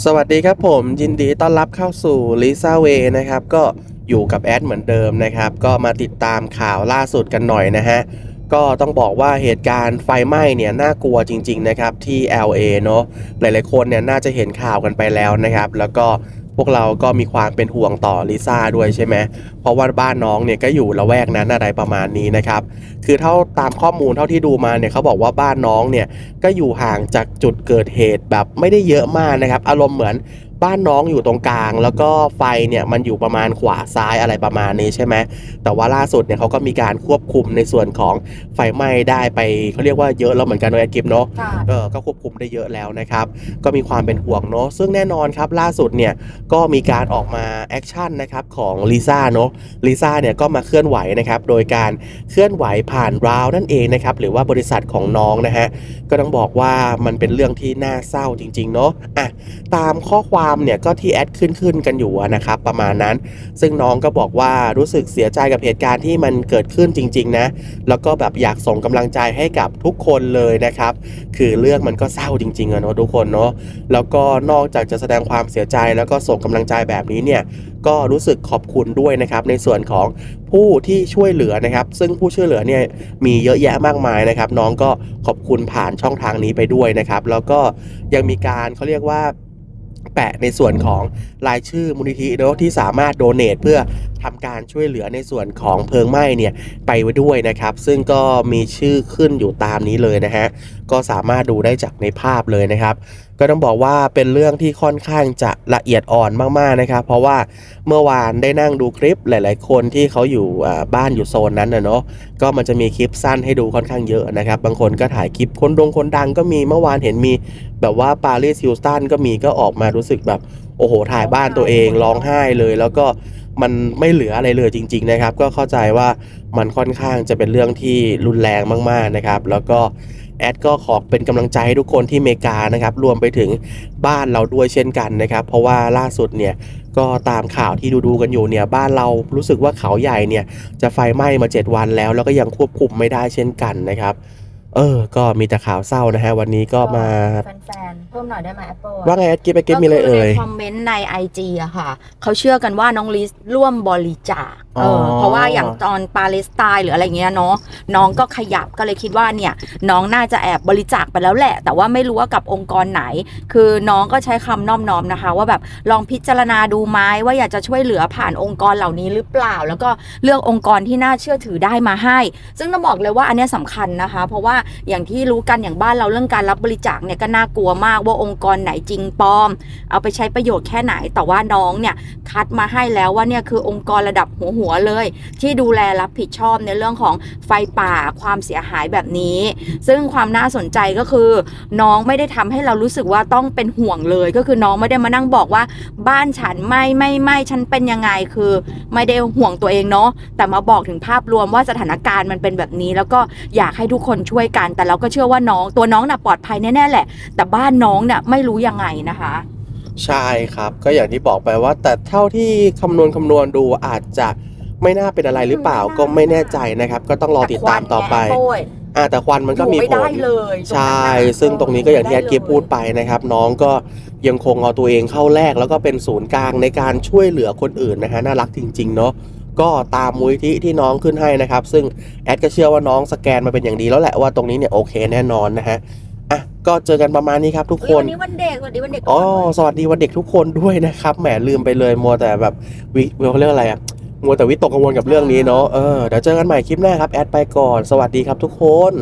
สวัสดีครับผมยินดีต้อนรับเข้าสู่ลิซ่าเวนะครับก็อยู่กับแอดเหมือนเดิมนะครับ ก็มาติดตามข่าวล่าสุดกันหน่อยนะฮะ ก็ต้องบอกว่าเหตุการณ์ไฟไหม้เนี่ยน่ากลัวจริง ๆ นะครับที่ LA เนาะหลายๆคนเนี่ยน่าจะเห็นข่าวกันไปแล้วนะครับ แล้วก็ พวกเราก็มีความเป็นห่วงต่อลิซ่าด้วยใช่ไหมเพราะว่าบ้านน้องเนี่ยก็อยู่ละแวกนั้นอะไรประมาณนี้นะครับ คือเท่าตามข้อมูลเท่าที่ดูมาเนี่ยเขาบอกว่าบ้านน้องเนี่ยก็อยู่ห่างจากจุดเกิดเหตุแบบไม่ได้เยอะมากนะครับ อารมณ์เหมือน บ้านน้องอยู่ตรงกลาง แล้วก็ไฟเนี่ยมันอยู่ประมาณขวาซ้ายอะไรประมาณนี้ใช่ไหมแต่ว่าล่าสุดเนี่ยเขาก็มีการควบคุมในส่วนของไฟไหม้ได้ไปเขาเรียกว่าเยอะแล้วเหมือนกันเนอะแอดกิฟเนาะค่ะเออก็ควบคุมได้เยอะแล้วนะครับ ก็มีความเป็นห่วงเนาะซึ่งแน่นอนครับล่าสุดเนี่ยก็มีการออกมาแอคชั่นนะครับของลิซ่าเนาะลิซ่าเนี่ยก็มาเคลื่อนไหวนะครับโดยการเคลื่อนไหวผ่านราวนั่นเองนะครับหรือว่าบริษัทของน้องนะฮะก็ต้องบอกว่ามันเป็นเรื่องที่น่าเศร้าจริงๆเนาะอะตามข้อความเนี่ยก็ที่แอดขึ้นขึ้นๆกันอยู่นะครับประมาณนั้น ซึ่งน้องก็บอกว่ารู้สึกเสียใจกับเหตุการณ์ที่มันเกิดขึ้นจริง ๆ นะ แล้วก็แบบอยากส่งกำลังใจให้กับทุกคนเลยนะครับ คือเรื่องมันก็เศร้าจริงๆอะเนาะทุกคนเนาะแล้วก็นอกจากจะแสดงความเสียใจแล้วก็ส่งกำลังใจแบบนี้เนี่ยก็รู้สึกขอบคุณด้วยนะครับในส่วนของผู้ที่ช่วยเหลือนะครับ ซึ่งผู้ช่วยเหลือเนี่ยมีเยอะแยะมากมายนะครับ น้องก็ขอบคุณผ่านช่องทางนี้ไปด้วยนะครับ แล้วก็ยังมีการเขาเรียกว่า แปะในส่วนของรายชื่อมูลนิธิเนาะที่สามารถโดเน a t เพื่อ ทำการช่วยเหลือในส่วนของเพลิงไหม้เนี่ยไปไว้ด้วยนะครับ ซึ่งก็มีชื่อขึ้นอยู่ตามนี้เลยนะฮะก็สามารถดูได้จากในภาพเลยนะครับ ก็ต้องบอกว่าเป็นเรื่องที่ค่อนข้างจะละเอียดอ่อนมากๆนะครับ เพราะว่าเมื่อวานได้นั่งดูคลิปหลาย ๆ คนที่เขาอยู่บ้านอยู่โซนนั้นนะเนาะก็มันจะมีคลิปสั้นให้ดูค่อนข้างเยอะนะครับ บางคนก็ถ่ายคลิปคนดงคนดังก็มีเมื่อวานเห็นมีแบบว่าปารีสฮิลตันก็มีก็ออกมารู้สึกแบบโอ้โห ถ่ายบ้านตัวเองร้องไห้เลย แล้วก็มันไม่เหลืออะไรเลยจริง ๆนะครับ ก็เข้าใจว่ามันค่อนข้างจะเป็นเรื่องที่รุนแรงมากๆนะครับ แล้วก็แอดก็ขอเป็นกำลังใจให้ทุกคนที่อเมริกานะครับรวมไปถึงบ้านเราด้วยเช่นกันนะครับ เพราะว่าล่าสุดเนี่ยก็ตามข่าวที่ดูๆกันอยู่เนี่ยบ้านเรารู้สึกว่าเขาใหญ่เนี่ยจะไฟไหม้มา 7 วันแล้ว แล้วก็ยังควบคุมไม่ได้เช่นกันนะครับ เออ ก็มีแต่ข่าวเศร้านะฮะ วันนี้ก็มา แฟนๆ เพิ่มหน่อยได้ไหมแอปเปิลว่าไงแอดกิฟไปเก็บมีอะไรเอ่ยในคอมเมนต์ใน IG อะค่ะ เขาเชื่อกันว่าน้องลิสร่วมบริจาค เออออเพราะว่าอย่างตอนปาเลสไตน์หรืออะไรเงี้ยเนาะน้องก็ขยับก็เลยคิดว่าเนี่ยน้องน่าจะแอบบริจาคไปแล้วแหละ แต่ว่าไม่รู้ว่ากับองค์กรไหน คือน้องก็ใช้คำน้อมน้อมนะคะ ว่าแบบลองพิจารณาดูไหมว่าอยากจะช่วยเหลือผ่านองค์กรเหล่านี้หรือเปล่า แล้วก็เลือกองค์กรที่น่าเชื่อถือได้มาให้ ซึ่งต้องบอกเลยว่าอันเนี้ยสำคัญนะคะ เพราะว่าอย่างที่รู้กันอย่างบ้านเราเรื่องการรับบริจาคเนี่ยก็น่ากลัวมากว่าองค์กรไหนจริงปลอม เอาไปใช้ประโยชน์แค่ไหน แต่ว่าน้องเนี่ยคัดมาให้แล้วว่าเนี่ยคือองค์กรระดับหัวหัวๆเลย ที่ดูแลรับผิดชอบในเรื่องของไฟป่าความเสียหายแบบนี้ ซึ่งความน่าสนใจก็คือ น้องไม่ได้ทำให้เรารู้สึกว่าต้องเป็นห่วงเลย ก็คือน้องไม่ได้มานั่งบอกว่า บ้านฉันไม่ไม่ไม่ฉันเป็นยังไงคือ ไม่ได้ห่วงตัวเองเนาะแต่มาบอกถึงภาพรวมว่าสถานการณ์มันเป็นแบบนี้ แล้วก็อยากให้ทุกคนช่วยกัน แต่เราก็เชื่อว่าน้องตัวน้องน่ะปลอดภัยแน่ๆแหละ แต่บ้านน้องเนี่ยไม่รู้ยังไงนะคะใช่ครับ ก็อย่างที่บอกไปว่า แต่เท่าที่คำนวณคำนวณดูอาจจะ ไม่น่าเป็นอะไรหรือเปล่าอืมก็ไม่แน่ใจนะครับ ก็ต้องรอติดตามต่อไปแต่ควันเนี่ยโอ้ยอ่าแต่ควันมันก็มีอยู่ไม่ผได้ลเลยใช่ ซึ่งตรงนี้ก็อย่างที่แอดกิฟพูดไปนะครับ น้องก็ยังคงเอาตัวเองเข้าแรก แล้วก็เป็นศูนย์กลางในการช่วยเหลือคนอื่นนะฮะน่ารักจริง ๆ เนาะก็ตามมูลนิธิที่น้องขึ้นให้นะครับ ซึ่งแอดก็เชื่อว่าน้องสแกนมาเป็นอย่างดีแล้วแหละว่าตรงนี้เนี่ยโอเคแน่นอนนะฮะอะก็เจอกันประมาณนี้ครับทุกคเฮ้ยนวันนี้วันเด็กวันนี้วันเด็กอ๋อสวัสดีวันเด็กทุกคนด้วยนะครับแหมลืมไปเลยมัวแต่แบบวิเขาเรียกอะไรอะ มัวแต่วิตกกังวลกับเรื่องนี้เนาะเออเดี๋ยวเจอกันใหม่คลิปหน้าครับ แอดไปก่อน สวัสดีครับทุกคน